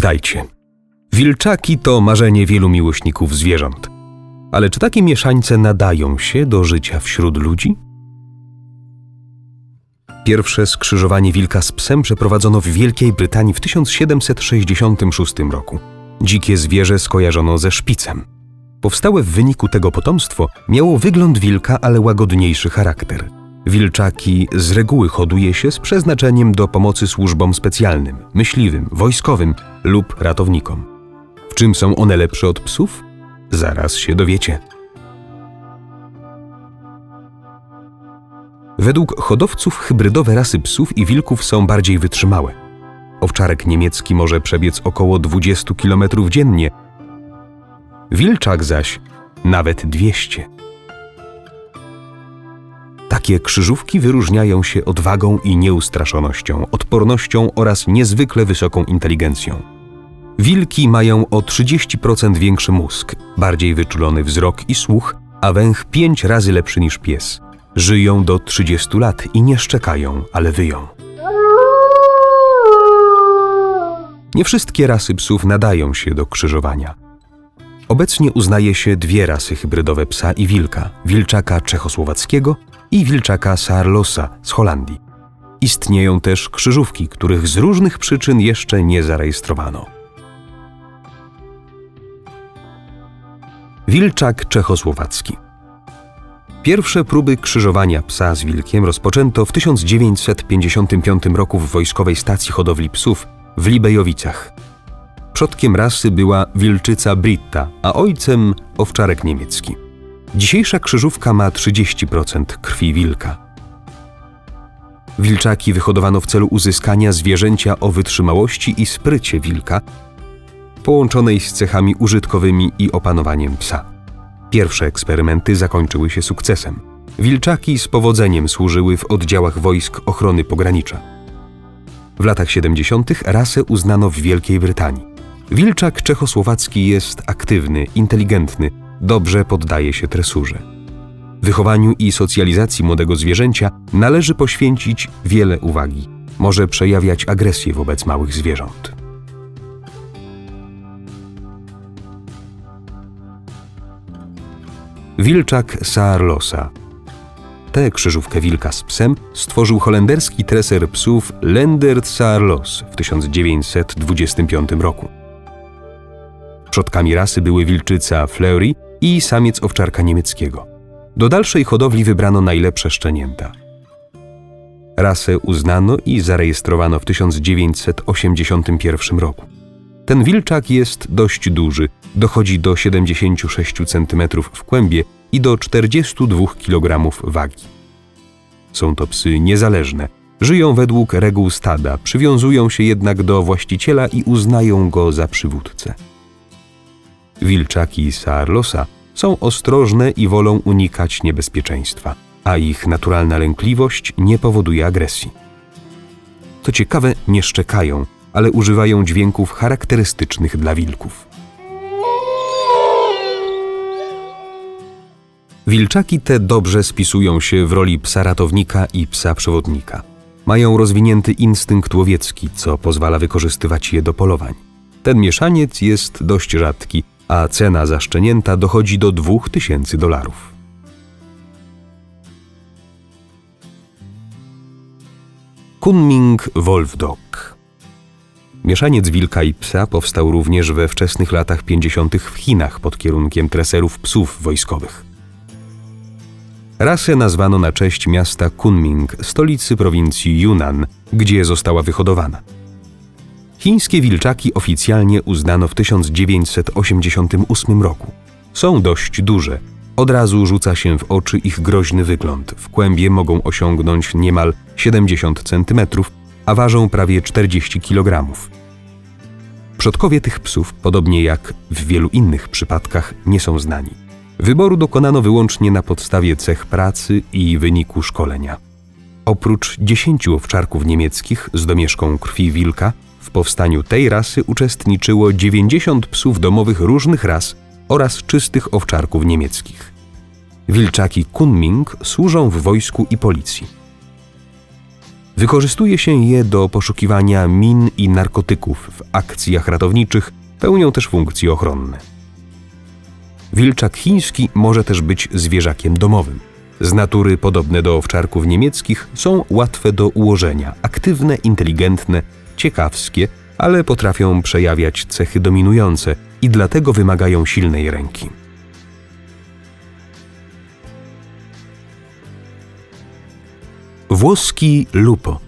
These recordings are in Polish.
Witajcie. Wilczaki to marzenie wielu miłośników zwierząt. Ale czy takie mieszańce nadają się do życia wśród ludzi? Pierwsze skrzyżowanie wilka z psem przeprowadzono w Wielkiej Brytanii w 1766 roku. Dzikie zwierzę skojarzono ze szpicem. Powstałe w wyniku tego potomstwo miało wygląd wilka, ale łagodniejszy charakter. Wilczaki z reguły hoduje się z przeznaczeniem do pomocy służbom specjalnym, myśliwym, wojskowym lub ratownikom. W czym są one lepsze od psów? Zaraz się dowiecie. Według hodowców hybrydowe rasy psów i wilków są bardziej wytrzymałe. Owczarek niemiecki może przebiec około 20 km dziennie, wilczak zaś nawet 200. Takie krzyżówki wyróżniają się odwagą i nieustraszonością, odpornością oraz niezwykle wysoką inteligencją. Wilki mają o 30% większy mózg, bardziej wyczulony wzrok i słuch, a węch 5 razy lepszy niż pies. Żyją do 30 lat i nie szczekają, ale wyją. Nie wszystkie rasy psów nadają się do krzyżowania. Obecnie uznaje się dwie rasy hybrydowe psa i wilka: wilczaka czechosłowackiego i wilczaka Saarlosa z Holandii. Istnieją też krzyżówki, których z różnych przyczyn jeszcze nie zarejestrowano. Wilczak czechosłowacki. Pierwsze próby krzyżowania psa z wilkiem rozpoczęto w 1955 roku w wojskowej stacji hodowli psów w Libejowicach. Przodkiem rasy była wilczyca Britta, a ojcem owczarek niemiecki. Dzisiejsza krzyżówka ma 30% krwi wilka. Wilczaki wyhodowano w celu uzyskania zwierzęcia o wytrzymałości i sprycie wilka, połączonej z cechami użytkowymi i opanowaniem psa. Pierwsze eksperymenty zakończyły się sukcesem. Wilczaki z powodzeniem służyły w oddziałach wojsk ochrony pogranicza. W latach 70. rasę uznano w Wielkiej Brytanii. Wilczak czechosłowacki jest aktywny, inteligentny, dobrze poddaje się tresurze. Wychowaniu i socjalizacji młodego zwierzęcia należy poświęcić wiele uwagi. Może przejawiać agresję wobec małych zwierząt. Wilczak Saarlosa. Tę krzyżówkę wilka z psem stworzył holenderski treser psów Lendert Saarlos w 1925 roku. Przodkami rasy były wilczyca Fleury i samiec owczarka niemieckiego. Do dalszej hodowli wybrano najlepsze szczenięta. Rasę uznano i zarejestrowano w 1981 roku. Ten wilczak jest dość duży, dochodzi do 76 cm w kłębie i do 42 kg wagi. Są to psy niezależne, żyją według reguł stada, przywiązują się jednak do właściciela i uznają go za przywódcę. Wilczaki Saarlosa są ostrożne i wolą unikać niebezpieczeństwa, a ich naturalna lękliwość nie powoduje agresji. Co ciekawe, nie szczekają, ale używają dźwięków charakterystycznych dla wilków. Wilczaki te dobrze spisują się w roli psa ratownika i psa przewodnika. Mają rozwinięty instynkt łowiecki, co pozwala wykorzystywać je do polowań. Ten mieszaniec jest dość rzadki, a cena za szczenięta dochodzi do 2000 dolarów. Kunming Wolfdog Mieszaniec wilka i psa powstał również we wczesnych latach 50. w Chinach pod kierunkiem treserów psów wojskowych. Rasę nazwano na cześć miasta Kunming, stolicy prowincji Yunnan, gdzie została wyhodowana. Chińskie wilczaki oficjalnie uznano w 1988 roku. Są dość duże. Od razu rzuca się w oczy ich groźny wygląd. W kłębie mogą osiągnąć niemal 70 cm, a ważą prawie 40 kg. Przodkowie tych psów, podobnie jak w wielu innych przypadkach, nie są znani. Wyboru dokonano wyłącznie na podstawie cech pracy i wyniku szkolenia. Oprócz 10 owczarków niemieckich z domieszką krwi wilka, powstaniu tej rasy uczestniczyło 90 psów domowych różnych ras oraz czystych owczarków niemieckich. Wilczaki Kunming służą w wojsku i policji. Wykorzystuje się je do poszukiwania min i narkotyków w akcjach ratowniczych, pełnią też funkcje ochronne. Wilczak chiński może też być zwierzakiem domowym. Z natury podobne do owczarków niemieckich, są łatwe do ułożenia, aktywne, inteligentne, ciekawskie, ale potrafią przejawiać cechy dominujące i dlatego wymagają silnej ręki. Włoski lupo.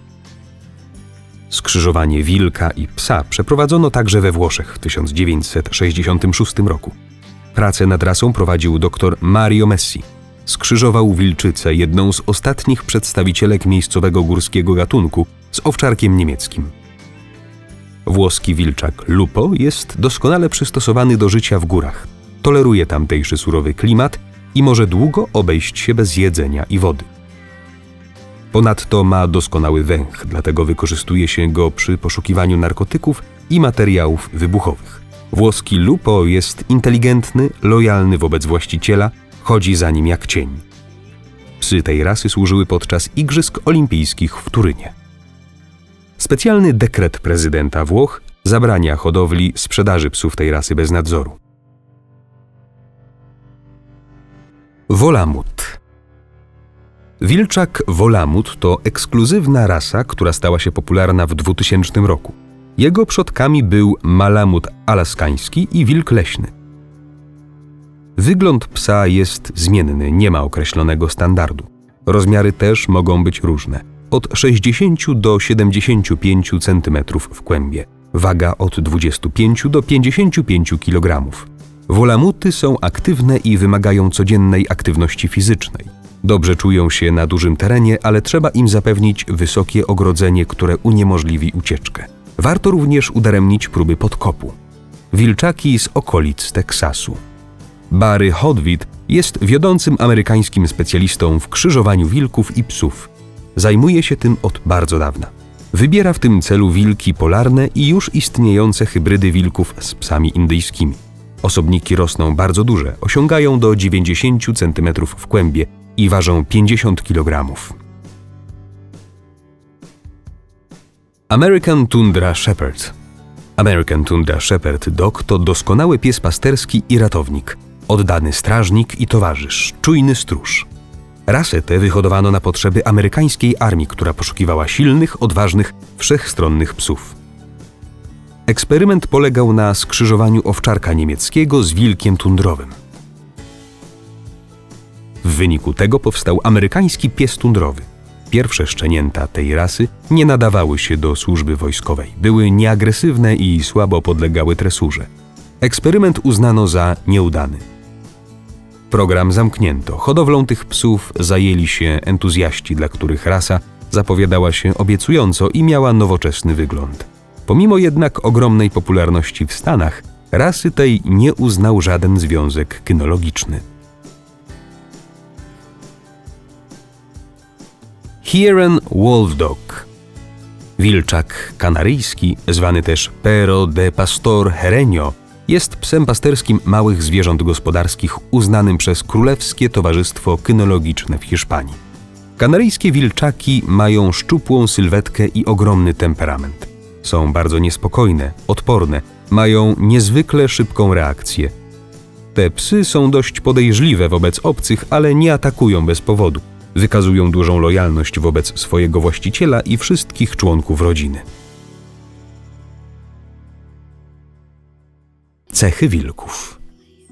Skrzyżowanie wilka i psa przeprowadzono także we Włoszech w 1966 roku. Pracę nad rasą prowadził dr Mario Messi. Skrzyżował wilczycę, jedną z ostatnich przedstawicielek miejscowego górskiego gatunku, z owczarkiem niemieckim. Włoski wilczak Lupo jest doskonale przystosowany do życia w górach. Toleruje tamtejszy surowy klimat i może długo obejść się bez jedzenia i wody. Ponadto ma doskonały węch, dlatego wykorzystuje się go przy poszukiwaniu narkotyków i materiałów wybuchowych. Włoski Lupo jest inteligentny, lojalny wobec właściciela, chodzi za nim jak cień. Psy tej rasy służyły podczas Igrzysk Olimpijskich w Turynie. Specjalny dekret prezydenta Włoch zabrania hodowli sprzedaży psów tej rasy bez nadzoru. Wolamut Wilczak Wolamut to ekskluzywna rasa, która stała się popularna w 2000 roku. Jego przodkami był malamut alaskański i wilk leśny. Wygląd psa jest zmienny, nie ma określonego standardu. Rozmiary też mogą być różne od 60 do 75 cm w kłębie, waga od 25 do 55 kg. Wolamuty są aktywne i wymagają codziennej aktywności fizycznej. Dobrze czują się na dużym terenie, ale trzeba im zapewnić wysokie ogrodzenie, które uniemożliwi ucieczkę. Warto również udaremnić próby podkopu. Wilczaki z okolic Teksasu. Barry Hodwit jest wiodącym amerykańskim specjalistą w krzyżowaniu wilków i psów. Zajmuje się tym od bardzo dawna. Wybiera w tym celu wilki polarne i już istniejące hybrydy wilków z psami indyjskimi. Osobniki rosną bardzo duże, osiągają do 90 cm w kłębie i ważą 50 kg. American Tundra Shepherd American Tundra Shepherd Dog to doskonały pies pasterski i ratownik, oddany strażnik i towarzysz, czujny stróż. Rasę tę wyhodowano na potrzeby amerykańskiej armii, która poszukiwała silnych, odważnych, wszechstronnych psów. Eksperyment polegał na skrzyżowaniu owczarka niemieckiego z wilkiem tundrowym. W wyniku tego powstał amerykański pies tundrowy. Pierwsze szczenięta tej rasy nie nadawały się do służby wojskowej, były nieagresywne i słabo podlegały tresurze. Eksperyment uznano za nieudany. Program zamknięto. Hodowlą tych psów zajęli się entuzjaści, dla których rasa zapowiadała się obiecująco i miała nowoczesny wygląd. Pomimo jednak ogromnej popularności w Stanach, rasy tej nie uznał żaden związek kynologiczny. Heron Wolf Dog Wilczak kanaryjski, zwany też Pero de Pastor Herenio, jest psem pasterskim małych zwierząt gospodarskich uznanym przez Królewskie Towarzystwo Kynologiczne w Hiszpanii. Kanaryjskie wilczaki mają szczupłą sylwetkę i ogromny temperament. Są bardzo niespokojne, odporne, mają niezwykle szybką reakcję. Te psy są dość podejrzliwe wobec obcych, ale nie atakują bez powodu. Wykazują dużą lojalność wobec swojego właściciela i wszystkich członków rodziny. Cechy wilków.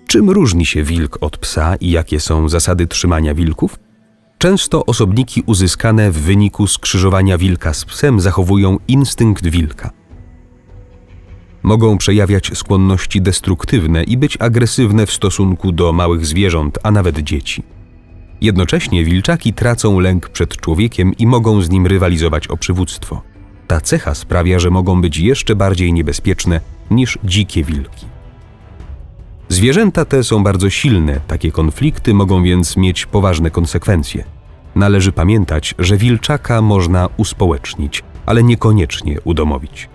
Czym różni się wilk od psa i jakie są zasady trzymania wilków? Często osobniki uzyskane w wyniku skrzyżowania wilka z psem zachowują instynkt wilka. Mogą przejawiać skłonności destruktywne i być agresywne w stosunku do małych zwierząt, a nawet dzieci. Jednocześnie wilczaki tracą lęk przed człowiekiem i mogą z nim rywalizować o przywództwo. Ta cecha sprawia, że mogą być jeszcze bardziej niebezpieczne niż dzikie wilki. Zwierzęta te są bardzo silne, takie konflikty mogą więc mieć poważne konsekwencje. Należy pamiętać, że wilczaka można uspołecznić, ale niekoniecznie udomowić.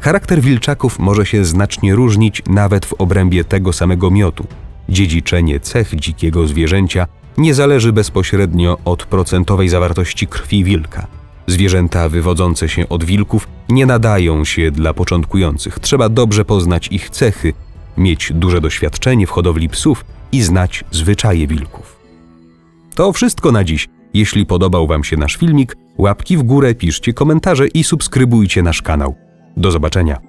Charakter wilczaków może się znacznie różnić nawet w obrębie tego samego miotu. Dziedziczenie cech dzikiego zwierzęcia nie zależy bezpośrednio od procentowej zawartości krwi wilka. Zwierzęta wywodzące się od wilków nie nadają się dla początkujących. Trzeba dobrze poznać ich cechy, mieć duże doświadczenie w hodowli psów i znać zwyczaje wilków. To wszystko na dziś. Jeśli podobał Wam się nasz filmik, łapki w górę, piszcie komentarze i subskrybujcie nasz kanał. Do zobaczenia.